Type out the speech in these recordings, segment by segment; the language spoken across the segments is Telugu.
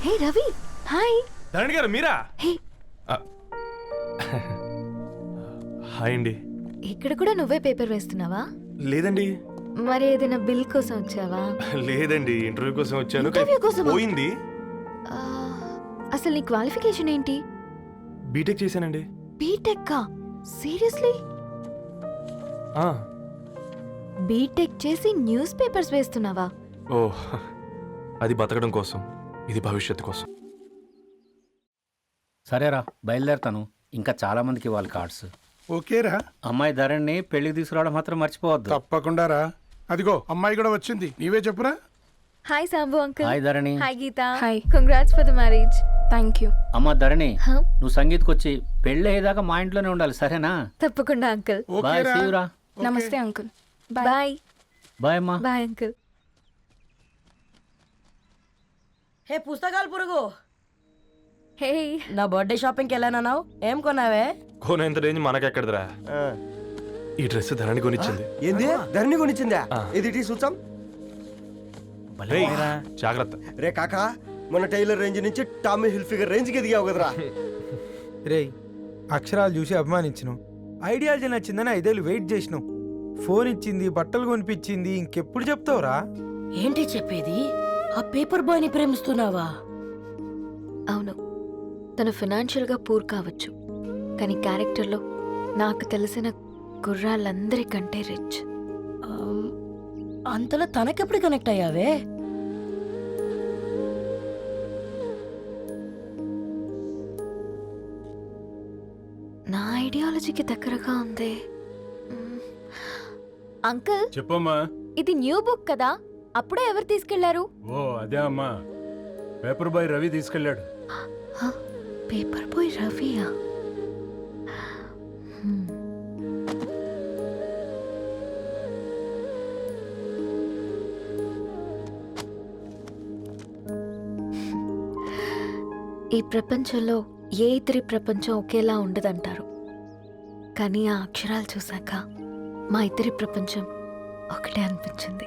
హే రవి హాయ్. ధరణి గారు మీరా? హే. హాయ్ అండి. ఇక్కడ కూడా నువ్వే పేపర్ వేస్తున్నావా? లేదండి. మరి ఏదైనా బిల్ కోసం వచ్చావా? లేదండి ఇంటర్వ్యూ కోసం వచ్చాను. ఇంటర్వ్యూ కోసమా? పోయింది. ఆ, అసలు నీ క్వాలిఫికేషన్ ఏంటి? బీటెక్ చేశానండి. BTech seriously? ఆ. బీటెక్ చేసి న్యూస్ పేపర్స్ వేస్తున్నావా? ఓ అది బతకడం కోసం. ఇది భవిష్యత్తు కోసం. సరేరా బయలుదేరతాను. ఇంకా చాలా మందికి ఇవ్వాలి కార్డ్స్. ఓకేరా. అమ్మాయి ధరణి పెళ్ళికి తీసుకురావడం మాత్రం మర్చిపోవద్దు. తప్పకుండా రా అదిగో అమ్మాయి కూడా వచ్చింది. నీవే చెప్పురా. Hi Sambu uncle. Hi Dharani. Hi Geetha. Hi. Congrats for the marriage thank you అమ్మ ధరణి హ? నువ్వు సంగీత్కి వచ్చి పెళ్ళి అయ్యేదాకా మా ఇంట్లోనే ఉండాలి సరేనా? తప్పకుండా అంకుల్. బాయ్ ఓకేరా సీవురా నమస్తే అంకుల్. బాయ్ బాయ్ అమ్మా. బాయ్ అంకుల్ హే పుస్తకాలు పురుగు. హే. నా బర్త్డే షాపింగ్కి వెళ్ళానన్నావు? ఏం కొన్నావే? కోనేంత రేంజ్ మనకెక్కడదిరా? ఈ డ్రెస్ ధరణి కొనిచ్చింది. ఏంది? ధరణి కొనిచ్చిందా. ఇది టీ చూసాం రేయ్, జాగ్రత్త. రే కాకా మన టైలర్ రేంజ్ నుంచి టామీ హిల్ఫిగర్ రేంజ్కి ఎదిగావు కదరా. రేయ్ అక్షరాలు చూసి అభిమానించను. ఐడియాలజీ నచ్చిందని ఐదేళ్ళు వెయిట్ చేసినావు ఫోన్ ఇచ్చింది బట్టలు కొనిపించింది ఇంకెప్పుడు చెప్తావురా? ఏంటి చెప్పేది? ఆ పేపర్ బాయ్ని ప్రేమిస్తున్నావా? అవును. తను ఫినాన్షియల్గా పూర్ కావచ్చు. కానీ క్యారెక్టర్లో నాకు తెలిసిన గుర్రాలందరికంటే రిచ్. అంతలో తనకెప్పుడు కనెక్ట్ అయ్యావే? నా ఐడియాలజీకి దగ్గరగా ఉంది. అంకుల్ చెప్పమ్మా. ఇది న్యూ బుక్ కదా? అప్పుడే ఎవరు తీసుకెళ్ళారు? ఓ అదే అమ్మా. పేపర్ బాయ్ రవి తీసుకెళ్ళాడు. పేపర్ బాయ్ రవియా. ఈ ప్రపంచంలో ఏ ఇద్దరి ప్రపంచం ఒకేలా ఉండదంటారు. కానీ ఆ అక్షరాలు చూశాక మా ఇద్దరి ప్రపంచం ఒకటే అనిపించింది.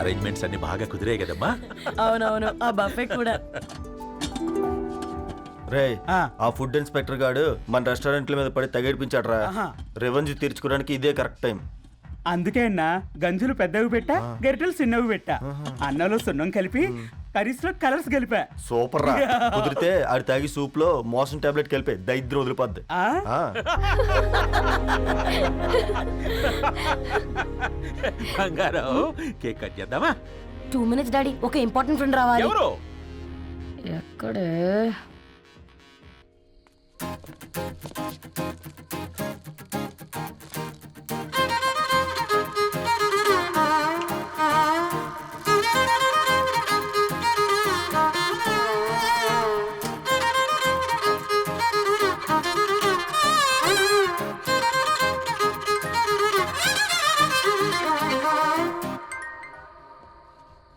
అరేంజ్మెంట్స్ అన్ని బాగా కుదిరాయి కదమ్మా. అవునవును ఆ బఫే కూడా. రే ఆ. ఫుడ్ ఇన్స్పెక్టర్ గాడు మన రెస్టారెంట్ల మీద పడి తగేడిపించాడు రా రెవెన్యూ తీర్చుకోవడానికి ఇదే కరెక్ట్ టైం. అందుకే అన్న గంజులు పెద్దవి పెట్టా గరిటెలు చిన్నవి పెట్టా. అన్నంలో సున్నం కలిపి కర్రీస్లో కలర్స్ కలిపా సూపర్ రా. కుదిరితే ఆడి తాగి సూప్లో మోషన్ టాబ్లెట్ కలిపే. దైద్రం వదిలిపోద్ది. ఆ? ఆ, బంగారం కేక్ కట్ చేద్దామా? Two minutes daddy. ఒక ఇంపార్టెంట్ ఫ్రెండ్ రావాలి. ఎవరు? ఎక్కడే?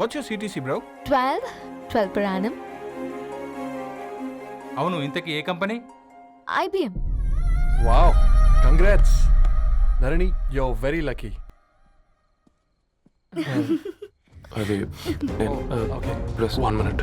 What's your CTC bro twelve twelve per annum. అవును ఇంతకీ ఏ company? IBM wow congrats Dharani yo very lucky అది ఓకే ప్లస్ వన్ మినిట్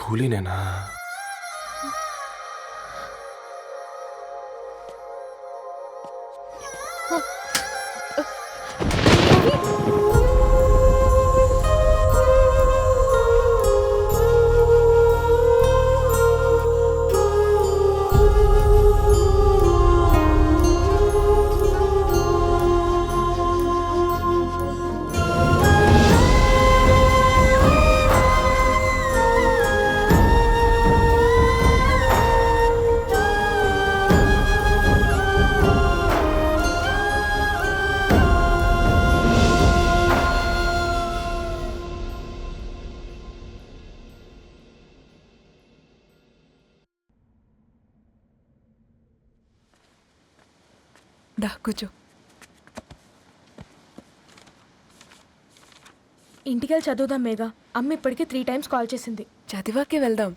కూలీనేనా? దా కూర్చో. ఇంటికెళ్ళి చదువుదాం మేఘా. అమ్మ ఇప్పటికే త్రీ టైమ్స్ కాల్ చేసింది. చదివాకే వెళ్దాం.